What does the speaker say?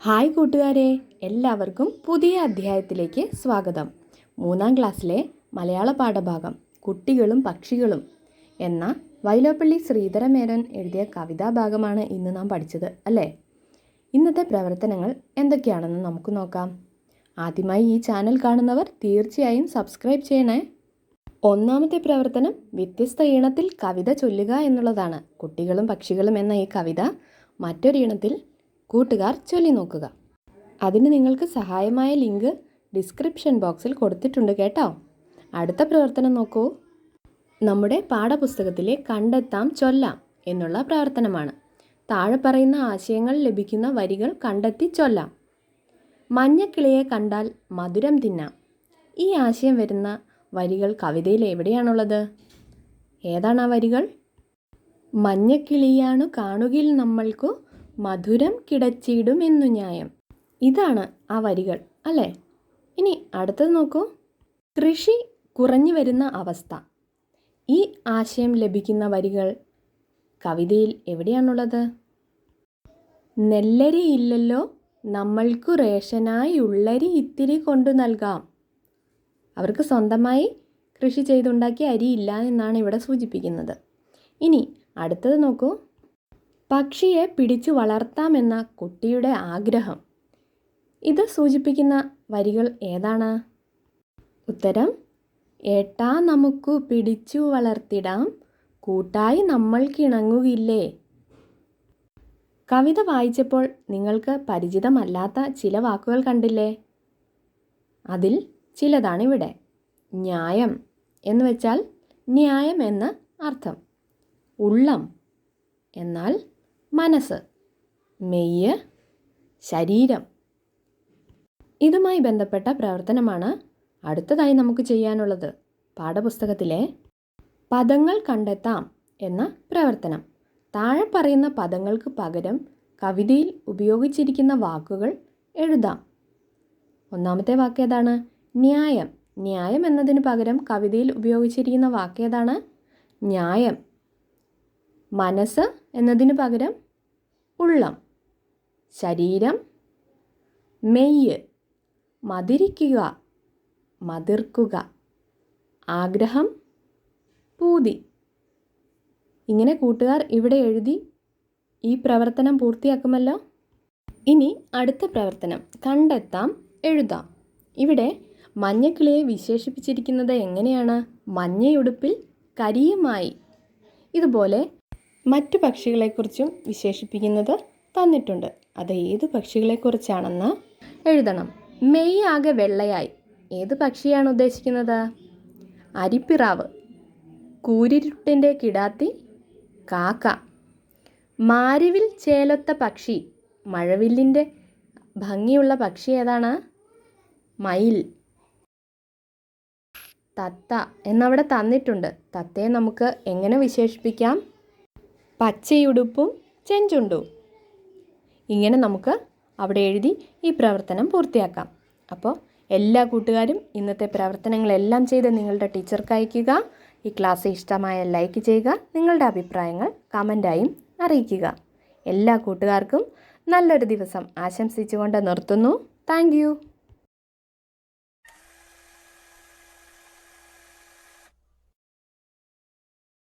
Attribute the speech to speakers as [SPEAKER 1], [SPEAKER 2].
[SPEAKER 1] Hi കൂട്ടുകാരെ എല്ലാവർക്കും പുതിയ അധ്യായത്തിലേക്ക് സ്വാഗതം. മൂന്നാം ക്ലാസ്സിലെ മലയാള പാഠഭാഗം കുട്ടികളും പക്ഷികളും എന്ന വൈലോപ്പള്ളി ശ്രീധരമേനോൻ എഴുതിയ കവിതാ ഭാഗമാണ് ഇന്ന് നാം പഠിച്ചത് അല്ലേ? ഇന്നത്തെ പ്രവർത്തനങ്ങൾ എന്തൊക്കെയാണെന്ന് നമുക്ക് നോക്കാം. ആദ്യമായി ഈ ചാനൽ കാണുന്നവർ തീർച്ചയായും സബ്സ്ക്രൈബ് ചെയ്യണേ. ഒന്നാമത്തെ പ്രവർത്തനം വ്യത്യസ്ത ഈണത്തിൽ കവിത ചൊല്ലുക എന്നുള്ളതാണ്. കുട്ടികളും പക്ഷികളും എന്ന ഈ കവിത മറ്റൊരു ഈണത്തിൽ കൂട്ടുകാർ ചൊല്ലി നോക്കുക. അതിന് നിങ്ങൾക്ക് സഹായമായ ലിങ്ക് ഡിസ്ക്രിപ്ഷൻ ബോക്സിൽ കൊടുത്തിട്ടുണ്ട് കേട്ടോ. അടുത്ത പ്രവർത്തനം നോക്കൂ. നമ്മുടെ പാഠപുസ്തകത്തിലെ കണ്ടെത്താം ചൊല്ലാം എന്നുള്ള പ്രവർത്തനമാണ്. താഴെ പറയുന്ന ആശയങ്ങൾ ലഭിക്കുന്ന വരികൾ കണ്ടെത്തി ചൊല്ലാം. മഞ്ഞക്കിളിയെ കണ്ടാൽ മധുരം തിന്നാം. ഈ ആശയം വരുന്ന വരികൾ കവിതയിൽ എവിടെയാണുള്ളത്? ഏതാണ് ആ വരികൾ? മഞ്ഞക്കിളിയാണു കാണുകിൽ നമ്മൾക്കു മധുരം കിടച്ചിടുമെന്നു ന്യായം. ഇതാണ് ആ വരികൾ അല്ലേ? ഇനി അടുത്തത് നോക്കൂ. കൃഷി കുറഞ്ഞു വരുന്ന അവസ്ഥ. ഈ ആശയം ലഭിക്കുന്ന വരികൾ കവിതയിൽ എവിടെയാണുള്ളത്? നെല്ലരി ഇല്ലല്ലോ നമ്മൾക്കു റേഷനായി ഉള്ളരി ഇത്തിരി കൊണ്ടു നൽകാം. അവർക്ക് സ്വന്തമായി കൃഷി ചെയ്തുണ്ടാക്കിയ അരി ഇല്ല എന്നാണ് ഇവിടെ സൂചിപ്പിക്കുന്നത്. ഇനി അടുത്തത് നോക്കൂ. പക്ഷിയെ പിടിച്ചു വളർത്താമെന്ന കുട്ടിയുടെ ആഗ്രഹം. ഇത് സൂചിപ്പിക്കുന്ന വരികൾ ഏതാണ്? ഉത്തരം ഏട്ടാ നമുക്ക് പിടിച്ചു വളർത്തിടാം കൂട്ടായി നമ്മൾ നമ്മൾക്കിണങ്ങുകില്ലേ കവിത വായിച്ചപ്പോൾ നിങ്ങൾക്ക് പരിചിതമല്ലാത്ത ചില വാക്കുകൾ കണ്ടില്ലേ? അതിൽ ചിലതാണിവിടെ. ന്യായം എന്ന് വെച്ചാൽ ന്യായം എന്ന് അർത്ഥം. ഉള്ളം എന്നാൽ മനസ്സ്. മെയ്യ് ശരീരം. ഇതുമായി ബന്ധപ്പെട്ട പ്രവർത്തനമാണ് അടുത്തതായി നമുക്ക് ചെയ്യാനുള്ളത്. പാഠപുസ്തകത്തിലെ പദങ്ങൾ കണ്ടെത്താം എന്ന പ്രവർത്തനം. താഴെ പറയുന്ന പദങ്ങൾക്ക് പകരം കവിതയിൽ ഉപയോഗിച്ചിരിക്കുന്ന വാക്കുകൾ എഴുതാം. ഒന്നാമത്തെ വാക്ക് ഏതാണ്? ന്യായം. ന്യായം എന്നതിന് പകരം കവിതയിൽ ഉപയോഗിച്ചിരിക്കുന്ന വാക്കേതാണ് ന്യായം. മനസ്സ് എന്നതിന് പകരം ഉള്ളം. ശരീരം. മെയ്യ്. മതിരിക്കുക മതിർക്കുക. ആഗ്രഹം. പൂതി. ഇങ്ങനെ കൂട്ടുകാർ ഇവിടെ എഴുതി ഈ പ്രവർത്തനം പൂർത്തിയാക്കുമല്ലോ? ഇനി അടുത്ത പ്രവർത്തനം കണ്ടെത്താം എഴുതാം. ഇവിടെ മഞ്ഞക്കിളിയെ വിശേഷിപ്പിച്ചിരിക്കുന്നത് എങ്ങനെയാണ്? മഞ്ഞയുടുപ്പിൽ കരിയുമായി. ഇതുപോലെ മറ്റു പക്ഷികളെക്കുറിച്ചും വിശേഷിപ്പിക്കുന്നത് തന്നിട്ടുണ്ട്. അത് ഏത് പക്ഷികളെക്കുറിച്ചാണെന്ന് എഴുതണം. മെയ് ആകെ വെള്ളയായി. ഏത് പക്ഷിയാണ് ഉദ്ദേശിക്കുന്നത്? അരിപ്പിറാവ് കൂരിരുട്ടിന്റെ കിടാത്തി കാക്ക. മാരിവിൽ ചേലൊത്ത പക്ഷി മഴവില്ലിന്റെ ഭംഗിയുള്ള പക്ഷി ഏതാണ്? മയിൽ. തത്ത എന്നവിടെ തന്നിട്ടുണ്ട്. തത്തയെ നമുക്ക് എങ്ങനെ വിശേഷിപ്പിക്കാം? പച്ചയുടുപ്പും ചെഞ്ചുണ്ടും. ഇങ്ങനെ നമുക്ക് അവിടെ എഴുതി ഈ പ്രവർത്തനം പൂർത്തിയാക്കാം. അപ്പോൾ എല്ലാ കൂട്ടുകാരും ഇന്നത്തെ പ്രവർത്തനങ്ങളെല്ലാം ചെയ്ത് നിങ്ങളുടെ ടീച്ചർക്ക് അയയ്ക്കുക ഈ ക്ലാസ് ഇഷ്ടമായ ലൈക്ക് ചെയ്യുക നിങ്ങളുടെ അഭിപ്രായങ്ങൾ കമന്റായും അറിയിക്കുക. എല്ലാ കൂട്ടുകാർക്കും നല്ലൊരു ദിവസം ആശംസിച്ചുകൊണ്ട് നിർത്തുന്നു. താങ്ക്